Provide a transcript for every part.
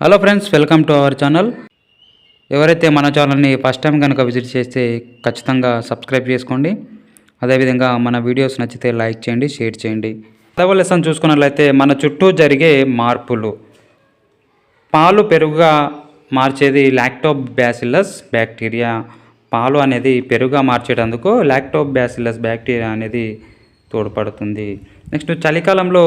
Hello friends welcome to our channel. ఎవరైతే మన ఛానల్ని ఫస్ట్ టైం కనుక విజిట్ చేస్తే ఖచ్చితంగా సబ్స్క్రైబ్ చేసుకోండి. అదేవిధంగా మన వీడియోస్ నచ్చితే లైక్ చేయండి షేర్ చేయండి. పదవ లెసన్ చూసుకున్నట్లయితే మన చుట్టూ జరిగే మార్పులు. పాలు పెరుగుగా మార్చేది లాక్టోబ్యాసిల్లస్ బ్యాక్టీరియా పాలు అనేది పెరుగుగా మార్చేటందుకు లాక్టోబ్యాసిల్లస్ బ్యాక్టీరియా అనేది తోడ్పడుతుంది. నెక్స్ట్ చలికాలంలో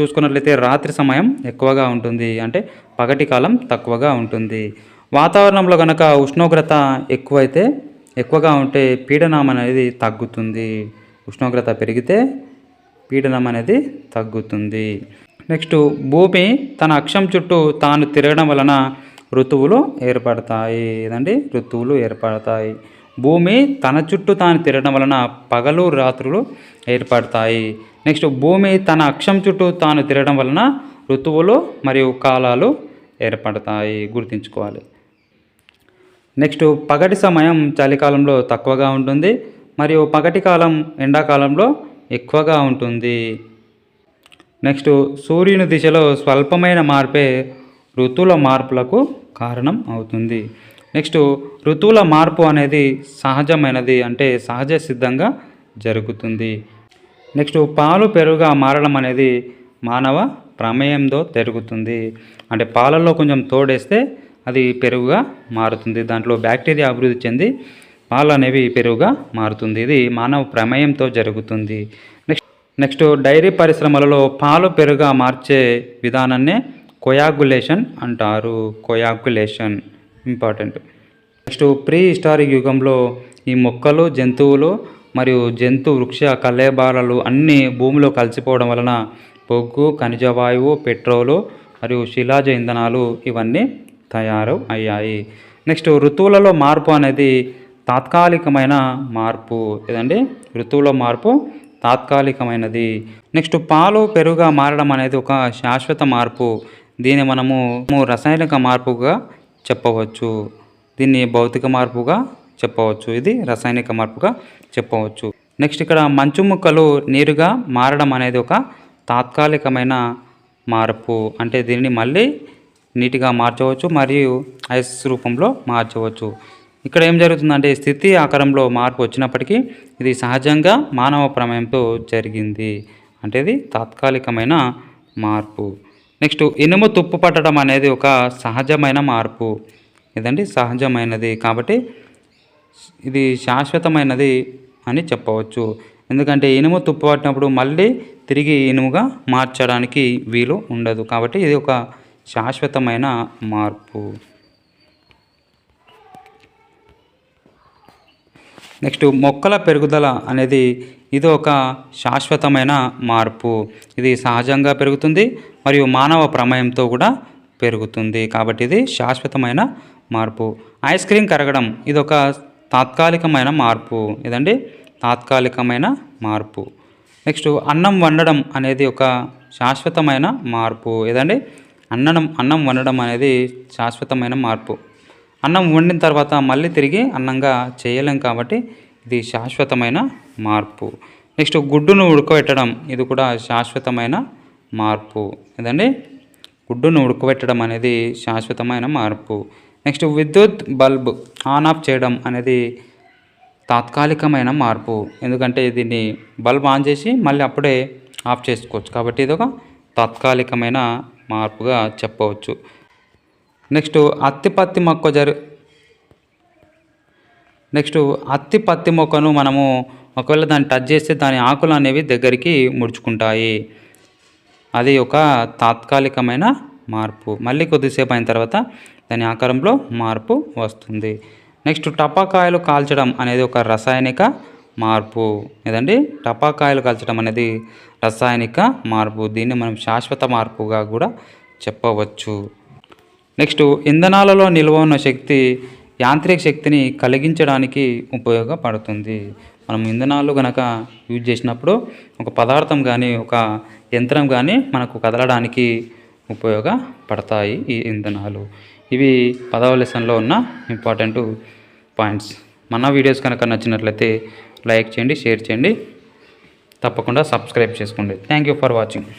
చూసుకున్నట్లయితే రాత్రి సమయం ఎక్కువగా ఉంటుంది. అంటే పగటి కాలం తక్కువగా ఉంటుంది. వాతావరణంలో కనుక ఉష్ణోగ్రత ఎక్కువైతే ఎక్కువగా ఉంటే పీడనం అనేది తగ్గుతుంది. ఉష్ణోగ్రత పెరిగితే పీడనం అనేది తగ్గుతుంది. నెక్స్ట్ భూమి తన అక్షం చుట్టూ తాను తిరగడం వలన ఋతువులు ఏర్పడతాయి. ఏదండి? ఋతువులు ఏర్పడతాయి. భూమి తన చుట్టూ తాను తిరగడం వలన పగలు రాత్రులు ఏర్పడతాయి. నెక్స్ట్ భూమి తన అక్షం చుట్టూ తాను తిరగడం వలన ఋతువులు మరియు కాలాలు ఏర్పడతాయి. గుర్తుంచుకోవాలి. నెక్స్ట్ పగటి సమయం చలికాలంలో తక్కువగా ఉంటుంది మరియు పగటి కాలం ఎండాకాలంలో ఎక్కువగా ఉంటుంది. నెక్స్ట్ సూర్యుని దిశలో స్వల్పమైన మార్పే ఋతువుల మార్పులకు కారణం అవుతుంది. నెక్స్ట్ ఋతువుల మార్పు అనేది సహజమైనది అంటే సహజ సిద్ధంగా జరుగుతుంది. నెక్స్ట్ పాలు పెరుగుగా మారడం అనేది మానవ ప్రమేయంతో జరుగుతుంది అంటే పాలల్లో కొంచెం తోడేస్తే అది పెరుగుగా మారుతుంది. దాంట్లో బ్యాక్టీరియా అభివృద్ధి చెంది పాలు అనేవి పెరుగుగా మారుతుంది. ఇది మానవ ప్రమేయంతో జరుగుతుంది. నెక్స్ట్ నెక్స్ట్ డైరీ పరిశ్రమలలో పాలు పెరుగుగా మార్చే విధానాన్నే కొయాగులేషన్ అంటారు. Coagulation important. Next prehistoric యుగంలో ఈ మొక్కలు జంతువులు మరియు జంతు వృక్ష కలేబారాలు అన్నీ భూమిలో కలిసిపోవడం వలన బొగ్గు ఖనిజ వాయువు పెట్రోలు మరియు శిలాజ ఇంధనాలు ఇవన్నీ తయారు అయ్యాయి. నెక్స్ట్ ఋతువులలో మార్పు అనేది తాత్కాలికమైన మార్పు. ఏదండి? ఋతువుల మార్పు తాత్కాలికమైనది. నెక్స్ట్ పాలు పెరుగుగా మారడం అనేది ఒక శాశ్వత మార్పు. దీన్ని మనము రసాయనిక మార్పుగా చెప్పవచ్చు. దీన్ని భౌతిక మార్పుగా చెప్పవచ్చు. ఇది రసాయనిక మార్పుగా చెప్పవచ్చు. నెక్స్ట్ ఇక్కడ మంచు ముక్కలు నీరుగా మారడం అనేది ఒక తాత్కాలికమైన మార్పు. అంటే దీనిని మళ్ళీ నీటిగా మార్చవచ్చు మరియు ఐస్ రూపంలో మార్చవచ్చు. ఇక్కడ ఏం జరుగుతుందంటే స్థితి ఆకారంలో మార్పు వచ్చినప్పటికీ ఇది సహజంగా మానవ ప్రమేయంతో జరిగింది. అంటే ఇది తాత్కాలికమైన మార్పు. నెక్స్ట్ ఇనుము తుప్పు పట్టడం అనేది ఒక సహజమైన మార్పు. ఇదండి సహజమైనది కాబట్టి ఇది శాశ్వతమైనది అని చెప్పవచ్చు. ఎందుకంటే ఇనుము తుప్పు పట్టినప్పుడు మళ్ళీ తిరిగి ఇనుముగా మార్చడానికి వీలు ఉండదు కాబట్టి ఇది ఒక శాశ్వతమైన మార్పు. నెక్స్ట్ మొక్కల పెరుగుదల అనేది ఇది ఒక శాశ్వతమైన మార్పు. ఇది సహజంగా పెరుగుతుంది మరియు మానవ ప్రమేయంతో కూడా పెరుగుతుంది. కాబట్టి ఇది శాశ్వతమైన మార్పు. ఐస్ క్రీమ్ కరగడం ఇది ఒక తాత్కాలికమైన మార్పు. ఇదండి తాత్కాలికమైన మార్పు. నెక్స్ట్ అన్నం వండడం అనేది ఒక శాశ్వతమైన మార్పు. ఏదండి అన్నం అన్నం వండడం అనేది శాశ్వతమైన మార్పు. అన్నం వండిన తర్వాత మళ్ళీ తిరిగి అన్నంగా చేయలేం కాబట్టి ఇది శాశ్వతమైన మార్పు. నెక్స్ట్ గుడ్డును ఉడకబెట్టడం ఇది కూడా శాశ్వతమైన మార్పు. ఏదండి? గుడ్డును ఉడకబెట్టడం అనేది శాశ్వతమైన మార్పు. నెక్స్ట్ విద్యుత్ బల్బ్ ఆన్ ఆఫ్ చేయడం అనేది తాత్కాలికమైన మార్పు. ఎందుకంటే దీన్ని బల్బ్ ఆన్ చేసి మళ్ళీ అప్పుడే ఆఫ్ చేసుకోవచ్చు. కాబట్టి ఇది ఒక తాత్కాలికమైన మార్పుగా చెప్పవచ్చు. నెక్స్ట్ అత్తి పత్తి మొక్క జరు నెక్స్ట్ అత్తి పత్తి మొక్కను మనము ఒకవేళ దాన్ని టచ్ చేస్తే దాని ఆకులు అనేవి దగ్గరికి ముడుచుకుంటాయి. అది ఒక తాత్కాలికమైన మార్పు. మళ్ళీ కొద్దిసేపు అయిన తర్వాత దాని ఆకారంలో మార్పు వస్తుంది. నెక్స్ట్ టపాకాయలు కాల్చడం అనేది ఒక రసాయనిక మార్పు. ఏదండి? టపాకాయలు కాల్చడం అనేది రసాయనిక మార్పు. దీన్ని మనం శాశ్వత మార్పుగా కూడా చెప్పవచ్చు. నెక్స్ట్ ఇంధనాలలో నిల్వ ఉన్న శక్తి యాంత్రిక శక్తిని కలిగించడానికి ఉపయోగపడుతుంది. మనం ఇంధనాలు కనుక యూజ్ చేసినప్పుడు ఒక పదార్థం కానీ ఒక యంత్రం కానీ మనకు కదలడానికి ఉపయోగపడతాయి ఈ ఇంధనాలు. ఇవి పదవ లెసన్లో ఉన్న ఇంపార్టెంట్ పాయింట్స్ మన వీడియోస్ కనుక నచ్చినట్లయితే లైక్ చేయండి షేర్ చేయండి. తప్పకుండా సబ్స్క్రైబ్ చేసుకోండి. Thank you for watching